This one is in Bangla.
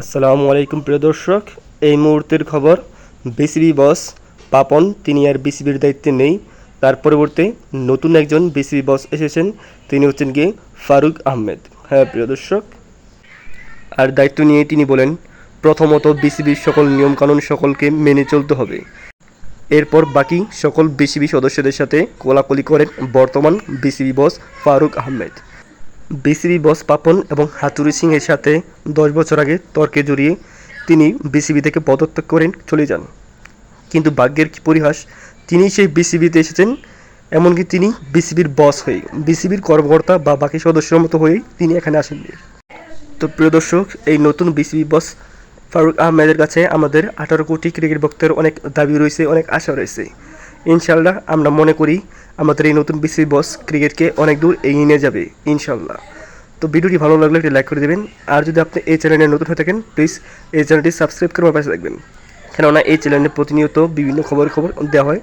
আসসালামু আলাইকুম প্রিয় দর্শক, এই মুহূর্তের খবর বিসিবি বস পাপন, তিনি আর বিসিবির দায়িত্বে নেই। তার পরিবর্তে নতুন একজন বিসিবি বস এসেছেন, তিনি হচ্ছেন গিয়ে ফারুক আহমেদ। হ্যাঁ প্রিয় দর্শক, আর দায়িত্ব নিয়ে তিনি বলেন, প্রথমত বিসিবির সকল নিয়মকানুন সকলকে মেনে চলতে হবে। এরপর বাকি সকল বিসিবি সদস্যদের সাথে কোলাকুলি করেন বর্তমান BCB boss Faruque Ahmed. BCB boss Papon এবং হাতুরি সিংয়ের সাথে দশ বছর আগে তর্কে জড়িয়ে তিনি বিসিবি থেকে পদত্যাগ করেন, চলে যান। কিন্তু ভাগ্যের কি পরিহাস? তিনি সেই বিসিবিতে এসেছেন, এমনকি তিনি বিসিবির বস হয়ে বিসিবির কর্মকর্তা বা বাকি সদস্যের মতো হয়েই তিনি এখানে আসেননি। তো প্রিয় দর্শক, এই নতুন বিসিবি বস ফারুক আহমেদের কাছে আমাদের আঠারো কোটি ক্রিকেট ভক্তের অনেক দাবি রয়েছে, অনেক আশা রয়েছে। ইনশাল্লাহ আমরা মনে করি আমাদের এই নতুন বিসিবি বস ক্রিকেটকে অনেক দূর এগিয়ে নিয়ে যাবে, ইনশাল্লাহ। তো ভিডিওটি ভালো লাগলে একটি লাইক করে দেবেন। আর যদি আপনি এই চ্যানেলে নতুন হয়ে থাকেন প্লিজ এই চ্যানেলটি সাবস্ক্রাইব করে পাশে থাকবেন। কেননা এই চ্যানেলে প্রতিনিয়ত বিভিন্ন খবর খবর দেওয়া হয়।